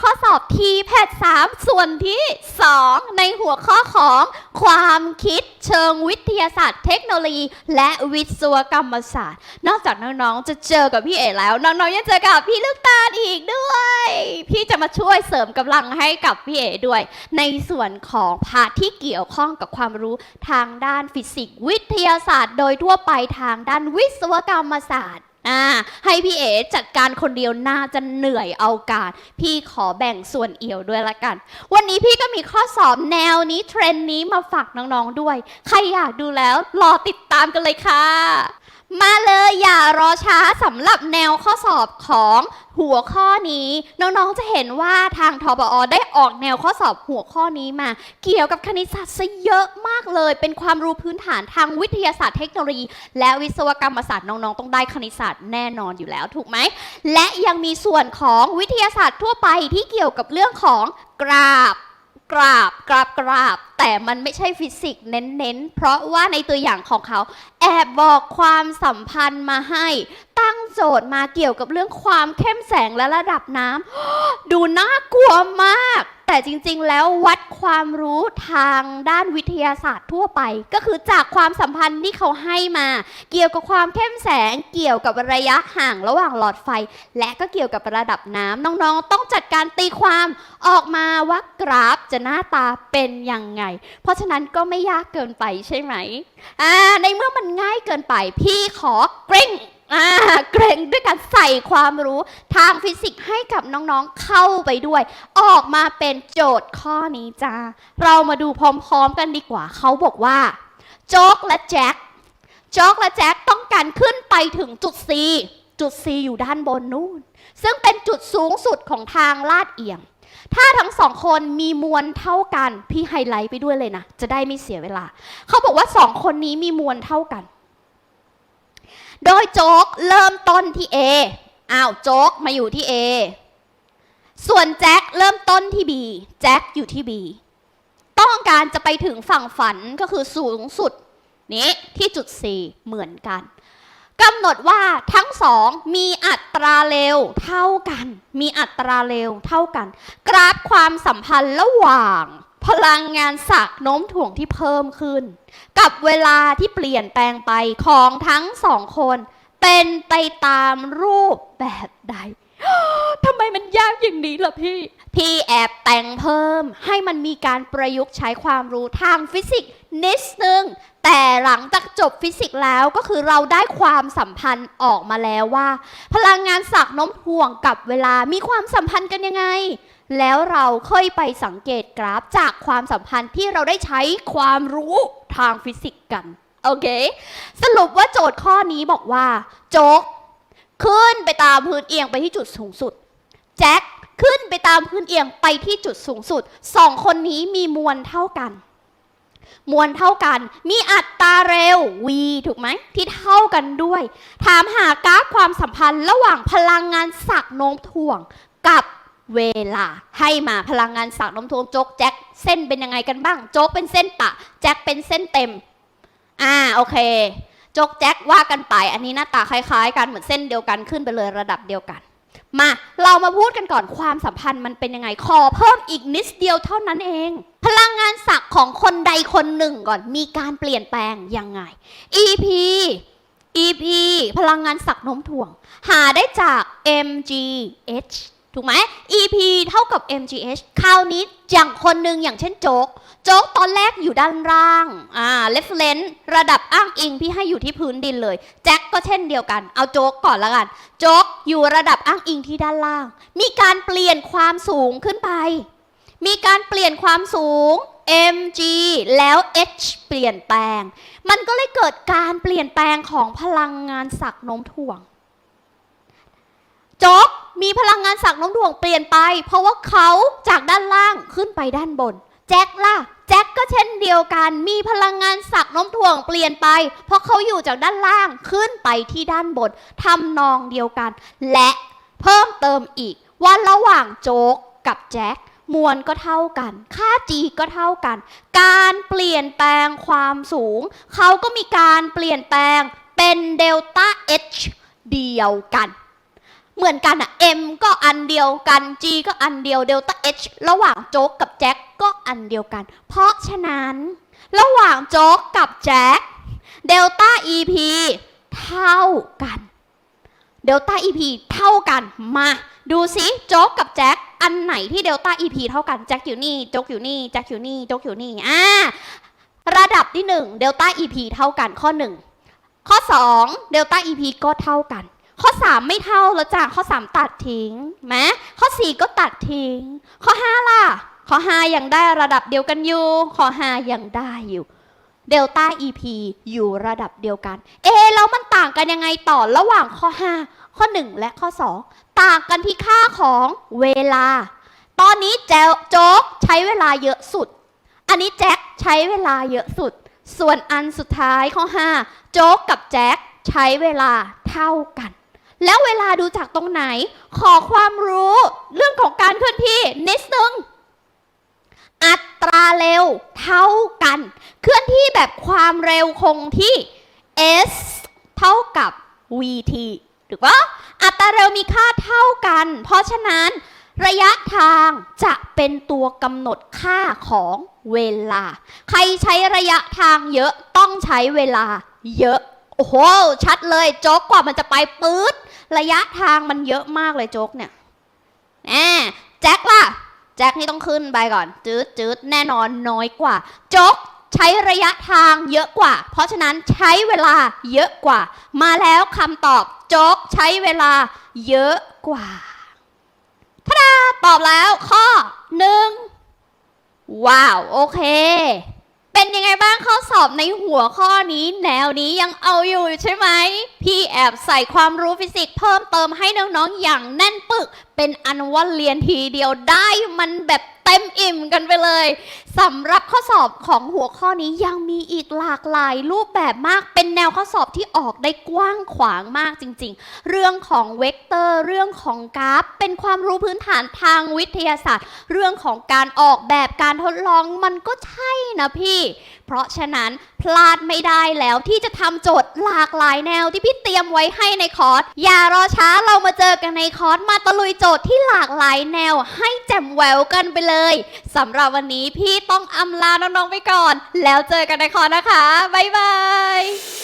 ข้อสอบทีแพท3ส่วนที่ 2 ในหัวข้อของความคิดเชิงวิทยาศาสตร์ เทคโนโลยี และวิศวกรรมศาสตร์ นอกจากน้องๆจะเจอกับพี่เอ๋แล้ว น้องๆยังเจอกับพี่ลูกตาลอีกด้วย พี่จะมาช่วยเสริมกำลังให้กับพี่เอ๋ด้วย ในส่วนของพาร์ทที่เกี่ยวข้องกับความรู้ทางด้านฟิสิกส์วิทยาศาสตร์ โดยทั่วไปทางด้านวิศวกรรมศาสตร์ อ่าให้พี่เอ๋จัดการคนเดียวน่าจะเหนื่อยเอาการพี่ขอแบ่งส่วนเอี่ยวด้วยละกัน วันนี้พี่ก็มีข้อสอบแนวนี้เทรนด์นี้มาฝากน้องๆด้วย ใครอยากดูแล้วรอติดตามกันเลยค่ะ มาเลยอย่ารอช้าสำหรับแนวข้อสอบของหัวข้อนี้ น้องๆจะเห็นว่าทางทบอได้ออกแนวข้อสอบหัวข้อนี้มา เกี่ยวกับคณิตศาสตร์ซะเยอะมากเลย เป็นความรู้พื้นฐานทางวิทยาศาสตร์เทคโนโลยี และวิศวกรรมศาสตร์น้องๆต้องได้คณิตศาสตร์แน่นอนอยู่แล้วถูกไหมและยังมีส่วนของวิทยาศาสตร์ทั่วไปที่เกี่ยวกับเรื่องของกราบกราบกราบกราบแต่มันไม่ใช่ฟิสิกส์เน้นๆ เพราะว่าในตัวอย่างของเขา แอบบอกความสัมพันธ์มาให้ ตั้งโจทย์มาเกี่ยวกับเรื่องความเข้มแสงและระดับน้ำดูน่ากลัวมาก แต่จริงๆ แล้ววัดความรู้ทางด้านวิทยาศาสตร์ทั่วไป ก็คือจากความสัมพันธ์ที่เขาให้มา เกี่ยวกับความเข้มแสง เกี่ยวกับระยะห่างระหว่างหลอดไฟ และก็เกี่ยวกับระดับน้ำน้องๆ ต้องจัดการตีความออกมาว่ากราฟจะหน้าตาเป็นยังไงเพราะฉะนั้นก็ไม่ยากเกินไปใช่ไหมอ่าในเมื่อมันง่ายเกินไป พี่ขอเกรงอ่าเกรงด้วยการใส่ความรู้ทางฟิสิกส์ให้กับน้องๆเข้าไปด้วย ออกมาเป็นโจทย์ข้อนี้จ้าเรามาดูพร้อมๆกันดีกว่า เขาบอกว่า โจ๊กและแจ็คโจ๊กและแจ็คต้องการขึ้นไปถึงจุด C จุด C อยู่ด้านบนนู่น ซึ่งเป็นจุดสูงสุดของทางลาดเอียง ถ้าทั้งสองคนมีมวลเท่ากัน พี่ไฮไลท์ไปด้วยเลยนะ จะได้ไม่เสียเวลา เขาบอกว่าสองคนนี้มีมวลเท่ากัน โดยโจ๊กเริ่มต้นที่ A อ้าวโจ๊กมาอยู่ที่ A ส่วนแจ็คเริ่มต้นที่ B แจ็คอยู่ที่ B ต้องการจะไปถึงฝั่งฝันก็คือสูงสุดนี้ที่จุด C เหมือนกัน กำหนดว่าทั้งสองมีอัตราเร็วเท่ากัน มีอัตราเร็วเท่ากัน กราฟความสัมพันธ์ระหว่าง พลังงานสักโน้มถ่วงที่เพิ่มขึ้น กับเวลาที่เปลี่ยนแปลงไปของทั้งสองคน เป็นไปตามรูปแบบใด ทำไมมันยากอย่างนี้ล่ะพี่ พี่แอบแต่งเพิ่ม ให้มันมีการประยุกต์ใช้ความรู้ทางฟิสิกส์นิดนึง แต่หลังจากจบฟิสิกส์แล้วก็คือเราได้ความสัมพันธ์ออกมาแล้วว่า พลังงานสักโน้มถ่วงกับเวลามีความสัมพันธ์กันยังไง แล้วเราค่อยไปสังเกตกราฟจากความสัมพันธ์ที่เราได้ใช้ความรู้ทางฟิสิกส์กัน โอเค สรุปว่าโจทย์ข้อนี้บอกว่า โจ๊ก ขึ้นไปตามพื้นเอียงไปที่จุดสูงสุด แจ็คขึ้นไปตามพื้นเอียงไปที่จุดสูงสุดสองคนนี้มีมวลเท่ากัน มวลเท่ากัน มีอัตราเร็ว v ถูกไหมที่เท่ากันด้วย ถามหากราฟความสัมพันธ์ระหว่างพลังงานสักโน้มถ่วงกับเวลาให้มาพลังงานสักโน้มถ่วงโจ๊กแจ็คเส้นเป็นยังไงกันบ้าง โจ๊กเป็นเส้นปะ แจ็คเป็นเส้นเต็ม อ่าโอเค จกแจ็คว่ากันไป อันนี้หน้าตาคล้ายๆกันเหมือนเส้นเดียวกันขึ้นไปเลยระดับเดียวกัน มาเรามาพูดกันก่อนความสัมพันธ์มันเป็นยังไงขอเพิ่มอีกนิดเดียวเท่านั้นเอง พลังงานศักดิ์ของคนใดคนหนึ่งก่อนมีการเปลี่ยนแปลงยังไง EP EP พลังงานศักดิ์น้มถ่วง หาได้จาก mgh ถูกไหม EP เท่ากับ mgh คราวนี้อย่างคนหนึ่งอย่างเช่นโจ๊ก โจ๊กตอนแรกอยู่ด้านล่างอ่า reference ระดับอ้างอิงพี่ให้อยู่ที่พื้นดินเลย แจ็คก็เช่นเดียวกัน เอาโจ๊กก่อนละกัน โจ๊กอยู่ระดับอ้างอิงที่ด้านล่าง มีการเปลี่ยนความสูงขึ้นไป มีการเปลี่ยนความสูง mg แล้ว h เปลี่ยนแปลง มันก็เลยเกิดการเปลี่ยนแปลงของพลังงานสักโน้มถ่วง โจ๊กมีพลังงานสักน้มถ่วงเปลี่ยนไป เพราะว่าเขาจากด้านล่างขึ้นไปด้านบน แจ็คล่ะ แจ็คก็เช่นเดียวกัน มีพลังงานสักน้มถ่วงเปลี่ยนไป เพราะเขาอยู่จากด้านล่างขึ้นไปที่ด้านบนทำนองเดียวกัน และเพิ่มเติมอีกว่าระหว่างโจ๊กกับแจ็คมวลก็เท่ากัน ค่า g ก็เท่ากัน การเปลี่ยนแปลงความสูง เขาก็มีการเปลี่ยนแปลงเป็นเดลต้า h เดียวกัน เหมือนกันอะ M ก็อันเดียวกัน G ก็อันเดียวเดลต้า H ระหว่างโจ๊กกับแจ็คก็อันเดียวกัน เพราะฉะนั้น ระหว่างโจ๊กกับแจ็คเดลต้า EP เท่ากันเดลต้า EP เท่ากันมา ดูสิโจ๊กกับแจ็คอันไหนที่เดลต้า EP เท่ากันแจ็คอยู่นี่โจ๊กอยู่นี่แจ็คอยู่นี่โจ๊กอยู่นี่อ่าระดับที่1เดลต้า EP เท่ากันข้อ 1 ข้อ 2 เดลต้า EP ก็เท่ากัน ข้อ 3 ไม่เท่าแล้วจ้ะข้อ 3 ตัดทิ้งไหมข้อ 4 ก็ตัดทิ้ง ข้อ 5 ล่ะ ข้อ 5 ยังได้ระดับเดียวกันอยู่ ข้อ 5 ยังได้อยู่เดลต้า EP อยู่ระดับเดียวกัน เอแล้วมันต่างกันยังไงต่อระหว่างข้อ 5 ข้อ 1 และข้อ 2 ต่างกันที่ค่าของเวลา ตอนนี้แจวโจ๊กใช้เวลาเยอะสุด อันนี้แจ็คใช้เวลาเยอะสุด ส่วนอันสุดท้ายข้อ 5 โจ๊กกับแจ็คใช้เวลาเท่ากัน แล้วเวลาดูจากตรงไหน ขอความรู้เรื่องของการเคลื่อนที่นิดนึงอัตราเร็วเท่ากัน เคลื่อนที่แบบความเร็วคงที่ s เท่ากับ vt หรือว่าอัตราเร็วมีค่าเท่ากัน เพราะฉะนั้นระยะทางจะเป็นตัวกำหนดค่าของเวลา ใครใช้ระยะทางเยอะต้องใช้เวลาเยอะ โอ้โห ชัดเลยโจ๊กกว่ามันจะไปปื๊ดระยะทางมันเยอะมากเลยโจ๊กเนี่ยแหมแจ็คล่ะ แจ็คนี่ต้องขึ้นไปก่อน จืดจืดแน่นอนน้อยกว่า โจ๊กใช้ระยะทางเยอะกว่า เพราะฉะนั้นใช้เวลาเยอะกว่า มาแล้วคำตอบโจ๊กใช้เวลาเยอะกว่าทาดาตอบแล้วข้อหนึ่งว้าว โอเค เป็นยังไงบ้างข้อสอบในหัวข้อนี้แนวนี้ยังเอาอยู่ใช่ไหม พี่แอบใส่ความรู้ฟิสิกส์เพิ่มเติมให้น้องๆอย่างแน่นปึก เป็นอันว่าเรียนทีเดียวได้มันแบบเต็มอิ่มกันไปเลยสำหรับข้อสอบของหัวข้อนี้ยังมีอีกหลากหลายรูปแบบมากเป็นแนวข้อสอบที่ออกได้กว้างขวางมากจริง ๆ เรื่องของเวกเตอร์เรื่องของกราฟ เป็นความรู้พื้นฐานทางวิทยาศาสตร์ เรื่องของการออกแบบการทดลองมันก็ใช่นะพี่ เพราะฉะนั้นพลาดไม่ได้แล้วที่จะทำโจทย์หลากหลายแนวที่พี่เตรียมไว้ให้ในคอร์ส อย่ารอช้าเรามาเจอกันในคอร์สมาตะลุยโจทย์ที่หลากหลายแนวให้แจ่มแววกันไปเลยสำหรับวันนี้พี่ต้องอำลาน้องๆไปก่อน แล้วเจอกันในคอร์สนะคะ บ๊ายบาย